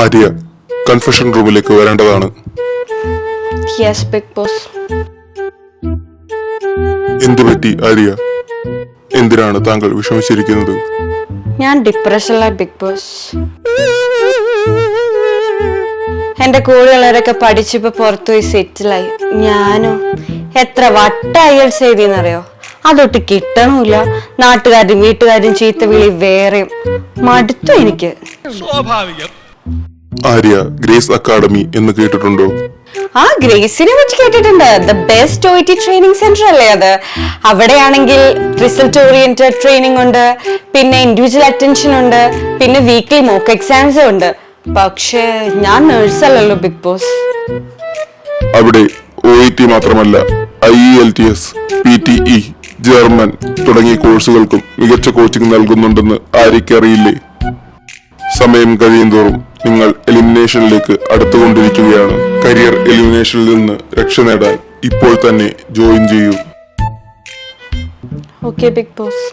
Arya confession റൂമിലേക്ക് വരേണ്ടതാണ്. Yes big boss എന്തു പറ്റി ആര്യ? എന്തിനാണ് താങ്കൾ വിഷമിച്ചിരിക്കുന്നത്? ഞാൻ ഡിപ്രഷനിലാണ് ബിഗ് ബോസ് എന്റെ കൂടെയുള്ളവരൊക്കെ പഠിച്ചിപ്പോ പുറത്തുപോയി സെറ്റിലായി ഞാനും എത്ര വട്ട അയൽസ് എഴുതിയെന്നറിയോ അതൊട്ട് കിട്ടണമില്ല. നാട്ടുകാരും വീട്ടുകാരും ചീത്ത വിളി വേറെയും. മടുത്തു എനിക്ക്. സ്വാഭാവികം. ആര്യ ഗ്രേസ് അക്കാഡമി എന്ന് കേട്ടിട്ടുണ്ടോ? ആ ഗ്രേസിനെ പറ്റി കേട്ടിട്ടുണ്ട്. The best O T training centre അല്ലേ അത്? അവിടെയാണെങ്കിൽ റിസൾട്ട് ഓറിയന്റഡ് ട്രെയിനിങ് ഉണ്ട് പിന്നെ ഇൻഡിവിജ്വൽ അറ്റൻഷൻ ഉണ്ട് പിന്നെ വീക്ക്ലി മോക്ക് എക്സാംസും ഉണ്ട്. പക്ഷേ ഞാൻ നേഴ്സ് അല്ലല്ലോ ബിഗ് ബോസ് അവിടെ ഒ ടി മാത്രമല്ല I E L T S P T E German തുടങ്ങിയ കോഴ്സുകൾക്കും മികച്ച കോച്ചിംഗ് നൽകുന്നുണ്ടെന്ന് സമയം സമയം കഴിയുന്തോറും നിങ്ങൾ എലിമിനേഷനിലേക്ക് അടുത്തുകൊണ്ടിരിക്കുകയാണ്. കരിയർ എലിമിനേഷനിൽ നിന്ന് രക്ഷ നേടാൻ ഇപ്പോൾ തന്നെ ജോയിൻ ചെയ്യൂ. Okay big boss